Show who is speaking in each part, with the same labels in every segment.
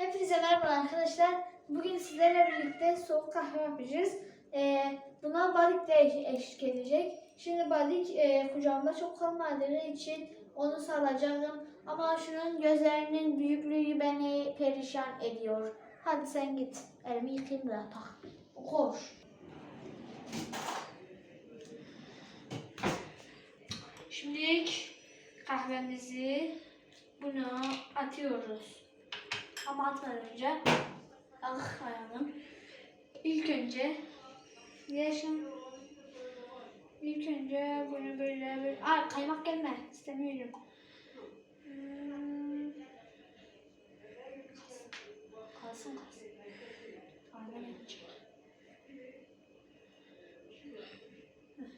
Speaker 1: Hepinize merhaba arkadaşlar. Bugün sizlerle birlikte soğuk kahve yapacağız. Ee, buna Badik de eş- eşlik edecek. Şimdi Badik e, kucağımda çok kalmadığı için onu salacağım. Ama şunun gözlerinin büyüklüğü beni perişan ediyor. Hadi sen git. Elimi yıkayayım da yatak. Koş. Şimdi kahvemizi buna atıyoruz. Ama atmadan önce ah ayağım. İlk önce yaşam. İlk önce bunu böyle böyle Ay kaymak gelme istemiyorum. Hmm. Kalsın kalsın. Aynen yapacak.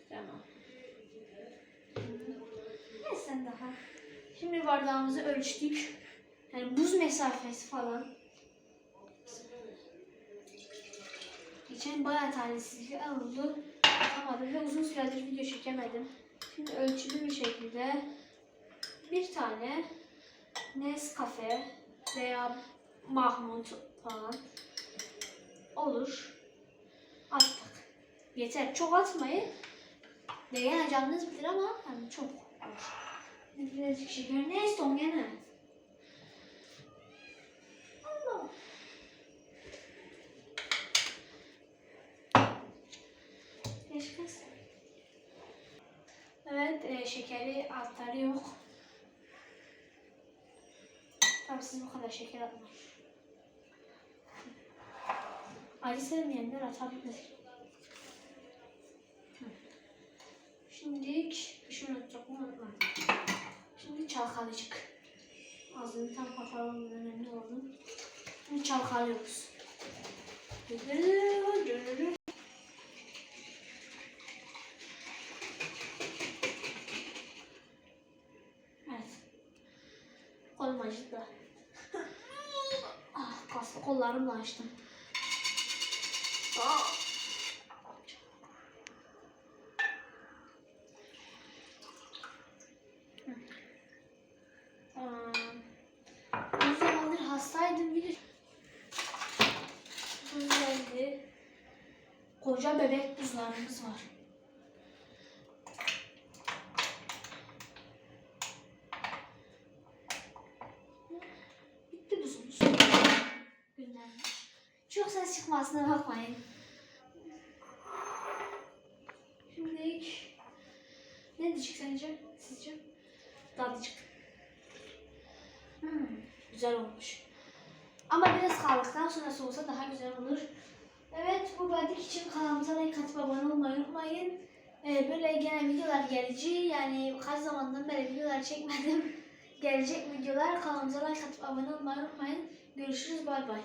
Speaker 1: Tamam. Ne sen daha? Şimdi bardağımızı ölçtük. Yani buz mesafesi falan. Geçen bayağı talihsizlik oldu. Yapamadım ve uzun süredir video çekemedim. Şimdi ölçülü bir şekilde bir tane Nescafe veya Mahmut falan olur. Attık. Yeter. Çok atmayın. Değen canınız bilir ama hani çok olur. Birazcık şeker. Ne istiyorsun gene? Evet, e, şekeri altları yok. Tabii siz bu kadar şeker atmayın. Acı sevmeyenler atabilir. Hı. Şimdi şunu unuttuk mu unutmadım. Şimdi çalkalayacak. Ağzını tam kapatalım önemli oldu. Şimdi çalkalıyoruz. Evet. Kolum acıdı. ah, kaslı kollarımla açtım. Ah. Tamam. Bir zamandır hastaydım bir Buz geldi. Koca bebek buzlarımız var. Çok ses çıkmasına bakmayın. Şimdi ilk ne diyecek sence? Sizce? Dadıcık. Hmm, güzel olmuş. Ama biraz kaldıktan sonra soğusa daha güzel olur. Evet bu badik için kanalımıza like atıp abone olmayı unutmayın. Ee, böyle gene videolar gelecek. Yani kaç zamandan beri videolar çekmedim. Gelecek videolar kanalımıza like atıp abone olmayı unutmayın. Görüşürüz bay bay.